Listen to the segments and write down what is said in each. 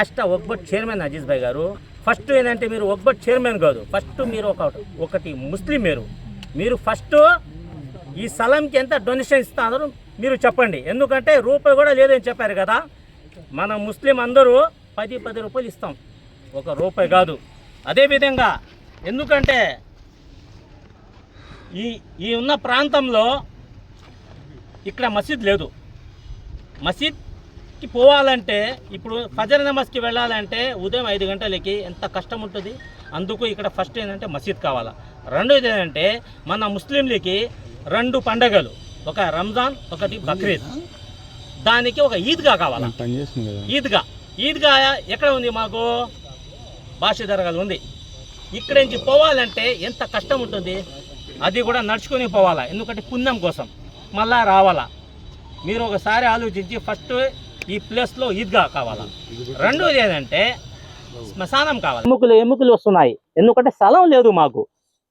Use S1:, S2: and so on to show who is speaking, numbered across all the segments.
S1: రాష్ట్ర ఒక్బట్ చైర్మన్ అజీజ్ భాయ్ గారు. ఫస్ట్ ఏంటంటే మీరు ఒక్బట్ చైర్మన్ కాదు. ఫస్ట్ మీరు ఒక ఒకటి ముస్లిం మీరు. మీరు ఫస్ట్ ఈ స్థలంకి ఎంత డొనేషన్ ఇస్తారో మీరు చెప్పండి. ఎందుకంటే రూపాయి కూడా లేదని చెప్పారు కదా. మన ముస్లిం అందరూ పది పది రూపాయలు ఇస్తాం. ఒక రూపాయి కాదు. అదేవిధంగా ఎందుకంటే ఈ ఈ ఉన్న ప్రాంతంలో ఇక్కడ మసీద్ లేదు. మసీద్ మసీద్కి పోవాలంటే ఇప్పుడు ఫజర్ నమాజ్కి వెళ్ళాలంటే ఉదయం ఐదు గంటలకి ఎంత కష్టం ఉంటుంది అందుకు ఇక్కడ ఫస్ట్ ఏంటంటే మసీద్ కావాలా. రెండోది ఏంటంటే మన ముస్లింలకి రెండు పండగలు ఒక రంజాన్ ఒకటి బక్రీద్. దానికి ఒక ఈద్గా కావాలా. ఈద్గా. ఈద్గా ఎక్కడ ఉంది మాకు? భాష దరగాలు ఉంది. ఇక్కడి నుంచి పోవాలంటే ఎంత కష్టం ఉంటుంది అది కూడా నడుచుకొని పోవాలా. ఎందుకంటే పుణ్యం కోసం. మళ్ళా రావాలా. మీరు ఒకసారి ఆలోచించి ఫస్ట్ ఈ ప్లేస్లో ఈద్గా కావాలా? రెండోది ఏంటంటే శ్మశానం కావాలి. ఎముకలు ఎముకలు వస్తున్నాయి. ఎందుకంటే స్థలం లేదు మాకు.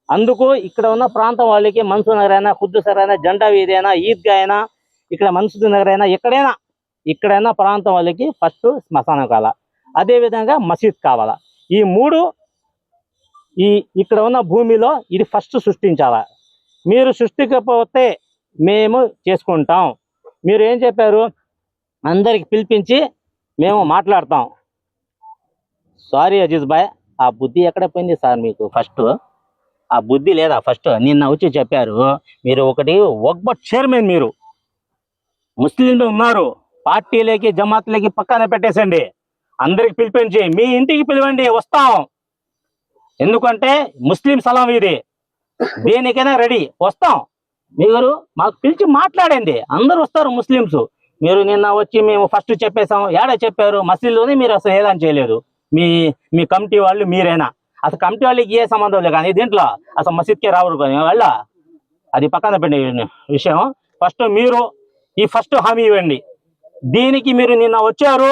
S1: అందుకు ఇక్కడ ఉన్న ప్రాంతం వాళ్ళకి మన్సూర్ నగర్ అయినా ఖుద్దు సర్ అయినా జెండా వీధి అయినా ఈద్గా అయినా ఇక్కడ మన్సూర్ నగర్ అయినా ఎక్కడైనా ఇక్కడైనా ప్రాంతం వాళ్ళకి ఫస్ట్ శ్మశానం కావాలా. అదేవిధంగా మసీద్ కావాలా. ఈ మూడు ఈ ఇక్కడ ఉన్న భూమిలో ఇది ఫస్ట్ సృష్టించాలా. మీరు సృష్టించకపోతే మేము చేసుకుంటాం. మీరు ఏం చెప్పారు? అందరికి పిలిపించి మేము మాట్లాడతాం. సారీ అజీజ్ బాయ్ ఆ బుద్ధి ఎక్కడ పోయింది సార్ మీకు ఫస్ట్ ఆ బుద్ధి లేదా ఫస్ట్ నిన్న వచ్చి చెప్పారు మీరు ఒకటి ఒక్బట్ చైర్మన్ మీరు. ముస్లింలు ఉన్నారు పార్టీలకి జమాత్లకి పక్కన పెట్టేసండి. అందరికి పిలిపించి మీ ఇంటికి పిలవండి వస్తాం. ఎందుకంటే ముస్లిం స్థలం ఇది. దేనికైనా రెడీ వస్తాం. మీరు మాకు పిలిచి మాట్లాడండి. అందరూ వస్తారు ముస్లిమ్స్ మీరు నిన్న వచ్చి మేము ఫస్ట్ చెప్పేసాం ఏడ చెప్పారు? మసీదులోనే మీరు అసలు ఏదని చేయలేదు. మీ మీ కమిటీ వాళ్ళు మీరేనా? అసలు కమిటీ వాళ్ళకి ఏ సంబంధం లేదు కానీ దీంట్లో అసలు మసీద్కే రావరు కానీ వాళ్ళ? అది పక్కన పెట్టిన విషయం. ఫస్ట్ మీరు ఈ ఫస్ట్ హామీ ఇవ్వండి. దీనికి మీరు నిన్న వచ్చారు.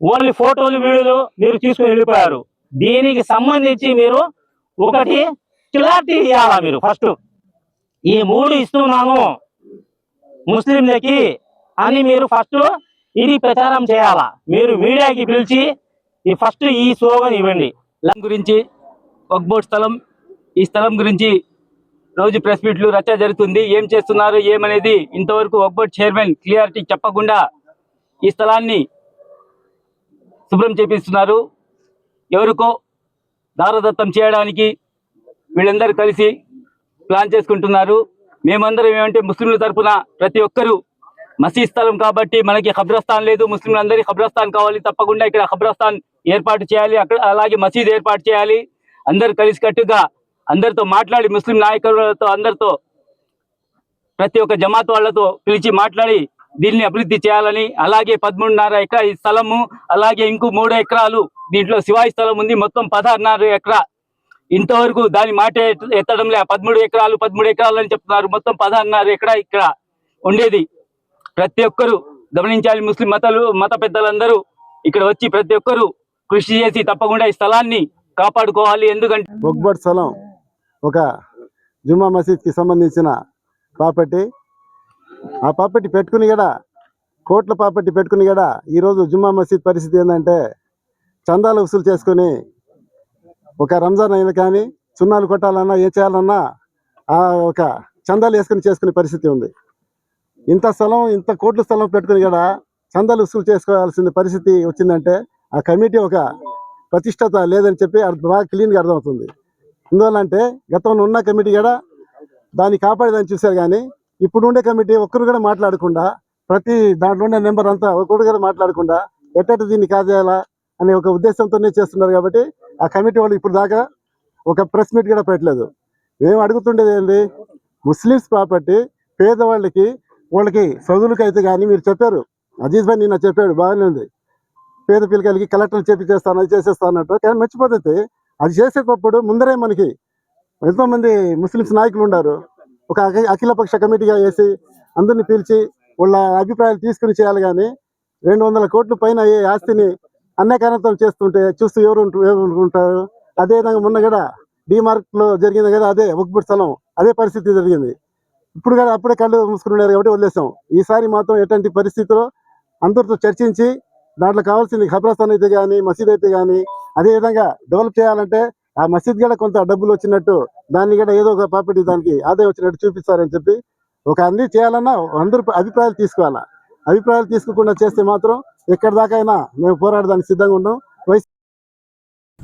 S1: ఓన్లీ ఫోటోలు వీడియోలు మీరు తీసుకుని వెళ్ళిపోయారు. దీనికి సంబంధించి మీరు ఒకటి క్లారిటీ ఇవ్వాలా మీరు ఫస్ట్ ఈ మూడు ఇస్తున్నాను ముస్లింలకి అని మీరు ఫస్ట్ ఇది ప్రచారం చేయాలా? మీరు మీడియాకి పిలిచి ఈ ఫస్ట్ ఈ స్లోగన్ ఇవ్వండి.
S2: లం గురించి వక్బోర్డ్ స్థలం ఈ స్థలం గురించి రోజు ప్రెస్ మీట్లు రచ్చ జరుగుతుంది. ఏం చేస్తున్నారు ఏమనేది ఇంతవరకు వక్బోర్డ్ చైర్మన్ క్లియారిటీ చెప్పకుండా ఈ స్థలాన్ని శుభ్రం చేపిస్తున్నారు. ఎవరికో దారదత్తం చేయడానికి వీళ్ళందరూ కలిసి ప్లాన్ చేసుకుంటున్నారు. మేమందరం ఏమంటే ముస్లింల తరపున ప్రతి ఒక్కరూ మసీద్ స్థలం కాబట్టి మనకి ఖబ్రస్థాన్ లేదు. ముస్లింలందరికీ ఖబ్రస్థాన్ కావాలి. తప్పకుండా ఇక్కడ ఖబ్రస్థాన్ ఏర్పాటు చేయాలి. అక్కడ అలాగే మసీద్ ఏర్పాటు చేయాలి. అందరు కలిసికట్టుగా అందరితో మాట్లాడి ముస్లిం నాయకులతో అందరితో ప్రతి ఒక్క జమాత్ వాళ్ళతో పిలిచి మాట్లాడి దీన్ని అభివృద్ధి చేయాలని. అలాగే పదమూడున్నర ఎకరా ఈ స్థలము అలాగే ఇంకో మూడు ఎకరాలు దీంట్లో శివాయి స్థలం ఉంది. మొత్తం పదహారున్నర ఎకరా. ఇంతవరకు దాని మాట ఎత్తడం లే పదమూడు ఎకరాలు పదమూడు ఎకరాలు అని చెప్తున్నారు. మొత్తం పదహారున్నర ఎకరా ఇక్కడ ఉండేది. ప్రతి ఒక్కరు గమనించాలి. ముస్లిం మతాలు మత పెద్దలందరూ ఇక్కడ వచ్చి ప్రతి ఒక్కరు కృషి చేసి తప్పకుండా ఈ స్థలాన్ని కాపాడుకోవాలి. ఎందుకంటే
S3: ఒక్బట్ స్థలం ఒక జుమ్మా మసీద్కి సంబంధించిన ప్రాపర్టీ. ఆ ప్రాపర్టీ పెట్టుకుని కూడా కోట్ల ప్రాపర్టీ పెట్టుకుని కూడా ఈరోజు జుమ్మా మసీద్ పరిస్థితి ఏంటంటే చందాలు వసూలు చేసుకొని ఒక రంజాన్ అయినా కానీ సున్నాలు కొట్టాలన్నా ఏం చేయాలన్నా ఆ ఒక చందాలు వేసుకొని చేసుకునే పరిస్థితి ఉంది. ఇంత స్థలం ఇంత కోట్ల స్థలం పెట్టుకుని కూడా చందాలు వసూలు చేసుకోవాల్సిన పరిస్థితి వచ్చిందంటే ఆ కమిటీ ఒక ప్రతిష్టత లేదని చెప్పి అర్థం బాగా క్లీన్గా అర్థమవుతుంది. ఎందువల్ల అంటే గతంలో ఉన్న కమిటీ కూడా దాన్ని కాపాడేదని చూశారు కానీ ఇప్పుడుండే కమిటీ ఒక్కరు కూడా మాట్లాడకుండా ప్రతి దాంట్లో ఉండే నెంబర్ అంతా ఒక్కరు కూడా మాట్లాడకుండా ఎట్టట దీన్ని కాజేయాలా అనే ఒక ఉద్దేశంతోనే చేస్తున్నారు కాబట్టి ఆ కమిటీ వాళ్ళు ఇప్పుడు దాకా ఒక ప్రెస్ మీట్ కూడా పెట్టలేదు. మేము అడుగుతుండేది ఏంటి ముస్లిమ్స్ ప్రాపర్టీ పేదవాళ్ళకి వాళ్ళకి చదువులకి అయితే కానీ మీరు చెప్పారు. అజీజ్ భాయ్ నిన్న చెప్పాడు బాగానే పేద పిల్లకాయలకి కలెక్టర్ చేపించేస్తాను అది చేసేస్తానట్టు కానీ మర్చిపోతే అది చేసేటప్పుడు ముందరే మనకి ఎంతో మంది ముస్లిమ్స్ నాయకులు ఉన్నారు ఒక అఖి- అఖిలపక్ష కమిటీగా వేసి అందరిని పిలిచి వాళ్ళ అభిప్రాయాలు తీసుకుని చేయాలి కానీ రెండు వందల కోట్ల పైన అయ్యే ఆస్తిని అన్యకారణతం చేస్తుంటే చూస్తూ ఎవరు ఉంటు- అదేవిధంగా మొన్న కూడా డిమార్క్లో జరిగింది కదా అదే ఒక్బుట్ స్థలం అదే పరిస్థితి జరిగింది. ఇప్పుడు కూడా అప్పుడే కళ్ళు మూసుకున్నారు కాబట్టి వదిలేసాం. ఈసారి మాత్రం ఎటువంటి పరిస్థితిలో అందరితో చర్చించి దాంట్లో కావాల్సింది ఖబ్రస్థాన్ అయితే కానీ మసీద్ అయితే కానీ అదే విధంగా డెవలప్ చేయాలంటే ఆ మసీద్ కూడా కొంత డబ్బులు వచ్చినట్టు దాన్ని కూడా ఏదో ఒక ప్రాపర్టీ దానికి ఆదాయం వచ్చినట్టు చూపిస్తారని చెప్పి ఒక అన్ని చేయాలన్నా అందరూ అభిప్రాయాలు తీసుకోవాలా. అభిప్రాయాలు తీసుకోకుండా చేస్తే మాత్రం ఎక్కడి దాకా అయినా మేము పోరాడడానికి సిద్ధంగా ఉన్నాం